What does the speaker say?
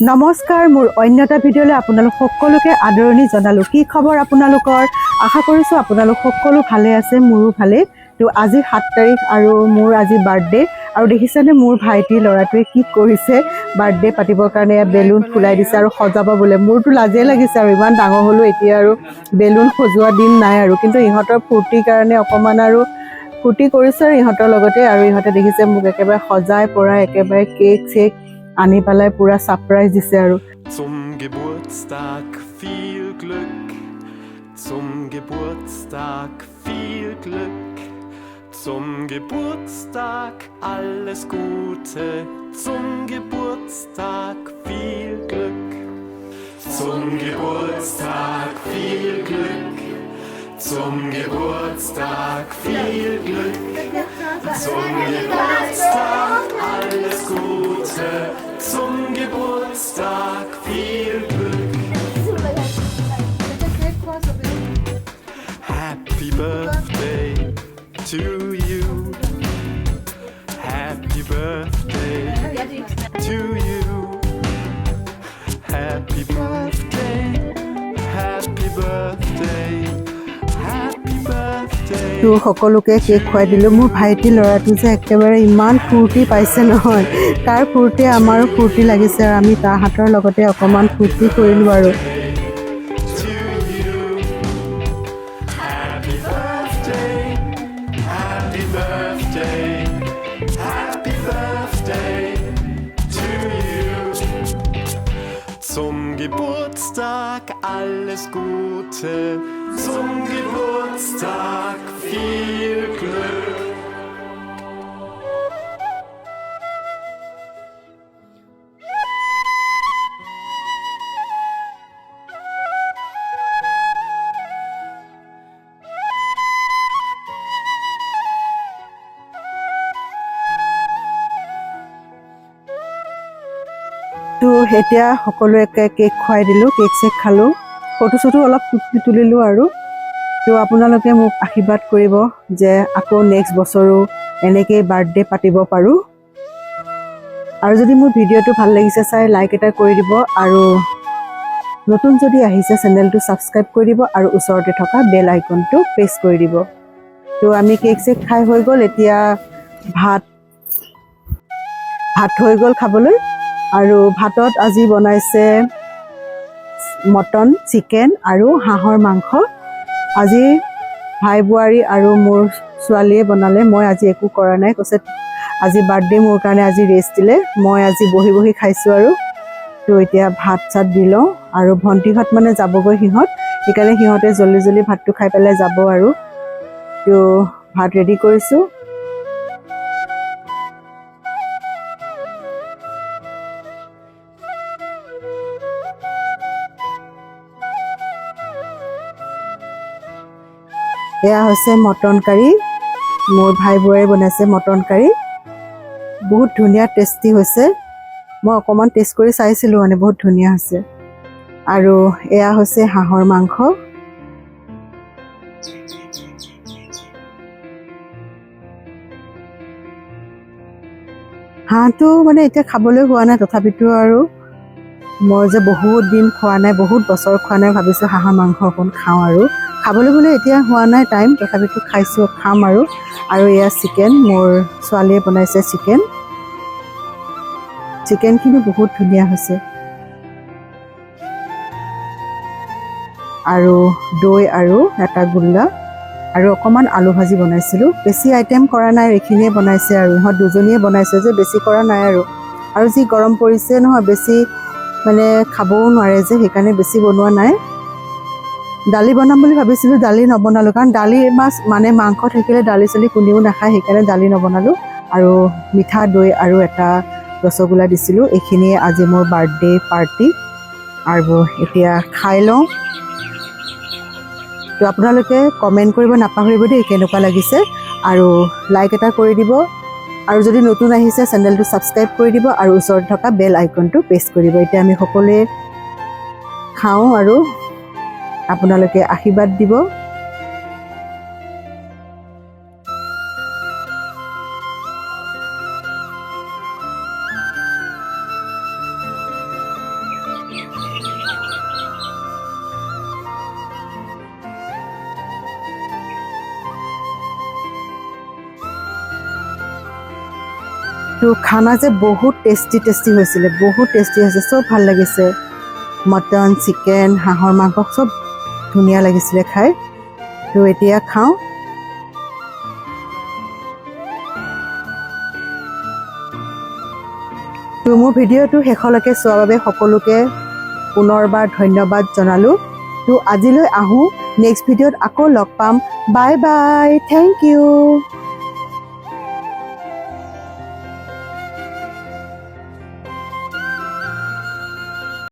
নমস্কাৰ মোৰ অন্য এটা ভিডিঅ'লৈ আপোনালোক সকলোকে আদৰণি জনালোঁ। কি খবৰ আপোনালোকৰ? আশা কৰিছোঁ আপোনালোক সকলো ভালে আছে মোৰো ভালেই। তো আজি সাত তাৰিখ আৰু মোৰ আজি বাৰ্থডে। আৰু দেখিছেনে মোৰ ভাইটি ল'ৰাটোৱে কি কৰিছে? বাৰ্থডে পাতিবৰ কাৰণে বেলুন ফুলাই দিছে আৰু সজাব বোলে। মোৰতো লাজেই লাগিছে আৰু ইমান ডাঙৰ হ'লোঁ এতিয়া আৰু বেলুন সজোৱা দিন নাই আৰু। কিন্তু ইহঁতৰ ফূৰ্তিৰ কাৰণে অকণমান আৰু ফূৰ্তি কৰিছে আৰু ইহঁতৰ লগতে। আৰু ইহঁতে দেখিছে মোক একেবাৰে সজাই পৰাই একেবাৰে কেক চেক আনি পেলাই পূৰা ছাৰপ্ৰাইজ দিছে আৰু Zum Geburtstag viel Glück, zum Geburtstag viel Glück, zum Geburtstag alles Gute, zum Geburtstag viel Glück, zum Geburtstag viel Glück, zum Geburtstag viel Glück, zum Happy birthday to you. Happy birthday to you. Happy birthday. Happy birthday. Happy. তো সকলোকে cake খুৱাই দিলোঁ মোৰ ভাইটি ল'ৰাটো যে একেবাৰে ইমান ফূৰ্তি পাইছে নহয় তাৰ ফূৰ্তি, আমাৰো ফূৰ্তি লাগিছে আৰু আমি তাৰ লগতে অকণমান ফূৰ্তি কৰিলোঁ আৰু alles Gute, zum Geburtstag viel Glück. তো এতিয়া সকলোকে কেক খুৱাই দিলোঁ কেক চেক খালোঁ। ফটো চটো অলপ তুলি- তুলিলোঁ আৰু। তো আপোনালোকে মোক আশীৰ্বাদ কৰিব যে আকৌ নেক্সট বছৰো এনেকেই বাৰ্থডে পাতিব পাৰোঁ। আৰু যদি মোৰ ভিডিঅ'টো ভাল লাগিছে চাই লাইক এটা কৰি দিব। আৰু নতুন যদি আহিছে চেনেলটো ছাবস্ক্ৰাইব কৰি দিব আৰু ওচৰতে থকা বেল আইকনটো প্ৰেছ কৰি দিব। তো আমি কেক চেক খাই হৈ গ'ল। এতিয়া ভাত ভাত হৈ গ'ল খাবলৈ। আৰু ভাতত আজি বনাইছে মটন চিকেন আৰু হাঁহৰ মাংস। আজি ভাই বোৱাৰী আৰু মোৰ ছোৱালীয়ে বনালে। মই আজি একো কৰা নাই। কৈছে আজি বাৰ্থডে মোৰ কাৰণে আজি ৰেষ্ট দিলে। মই আজি বহি বহি খাইছোঁ আৰু। তো এতিয়া ভাত চাত দি লওঁ আৰু ভণ্টিহঁত মানে যাবগৈ সিহঁত। সেইকাৰণে সিহঁতে জল্দি জল্দি ভাতটো খাই পেলাই যাব আৰু। তো ভাত ৰেডি কৰিছোঁ। এয়া হৈছে মটন কাৰী মোৰ ভাই বোৱাৰী বনাইছে মটন কাৰী বহুত ধুনীয়া টেষ্টি হৈছে। মই অকণমান টেষ্ট কৰি চাইছিলোঁ মানে বহুত ধুনীয়া হৈছে। আৰু এয়া হৈছে হাঁহৰ মাংস। হাঁহটো মানে এতিয়া খাবলৈ হোৱা নাই তথাপিতো আৰু মই যে বহুত দিন খোৱা নাই বহুত বছৰ খোৱা নাই ভাবিছোঁ হাঁহৰ মাংস অকণ খাওঁ আৰু। খাবলৈ গ'লে এতিয়া হোৱা নাই টাইম তথাপিতো খাইছোঁ খাম আৰু। আৰু এয়া চিকেন মোৰ ছোৱালীয়ে বনাইছে চিকেন। চিকেনখিনি বহুত ধুনীয়া হৈছে। আৰু দৈ আৰু এটা গোল্লা আৰু অকণমান আলু ভাজি বনাইছিলোঁ। বেছি আইটেম কৰা নাই এইখিনিয়ে বনাইছে আৰু। ইহঁত দুজনীয়ে বনাইছে যে বেছি কৰা নাই আৰু। আৰু যি গৰম পৰিছে নহয় বেছি মানে খাবও নোৱাৰে যে সেইকাৰণে বেছি বনোৱা নাই। দালি বনাম বুলি ভাবিছিলোঁ দালি নবনালোঁ। কাৰণ দালি মাছ মানে মাংস থাকিলে দালি চালি কোনেও নাখায় সেইকাৰণে দালি নবনালোঁ। আৰু মিঠা দৈ আৰু এটা ৰসগোল্লা দিছিলোঁ। এইখিনিয়ে আজি মোৰ বাৰ্থডে পাৰ্টি। আৰু এতিয়া খাই লওঁ। তো আপোনালোকে কমেণ্ট কৰিব নাপাহৰিব দেই কেনেকুৱা লাগিছে। আৰু লাইক এটা কৰি দিব। আৰু যদি নতুন আহিছে চেনেলটো ছাবস্ক্ৰাইব কৰি দিব আৰু ওচৰত থকা বেল আইকনটো প্ৰেছ কৰি দিব। এতিয়া আমি সকলোৱে খাওঁ আৰু আপোনালোকে আশীৰ্বাদ দিব। তো খানা যে বহুত টেষ্টি টেষ্টি হৈছিলে বহুত টেষ্টি হৈছে চব ভাল লাগিছে। মটন চিকেন হাঁহৰ মাংস চব ধুনীয়া লাগিছিলে খাই। তো এতিয়া খাওঁ। তো মোৰ ভিডিঅ'টো শেষলৈকে চোৱাৰ বাবে সকলোকে পুনৰবাৰ ধন্যবাদ জনালোঁ। তো আজিলৈ আহোঁ। নেক্সট ভিডিঅ'ত আকৌ লগ পাম। Bye bye thank U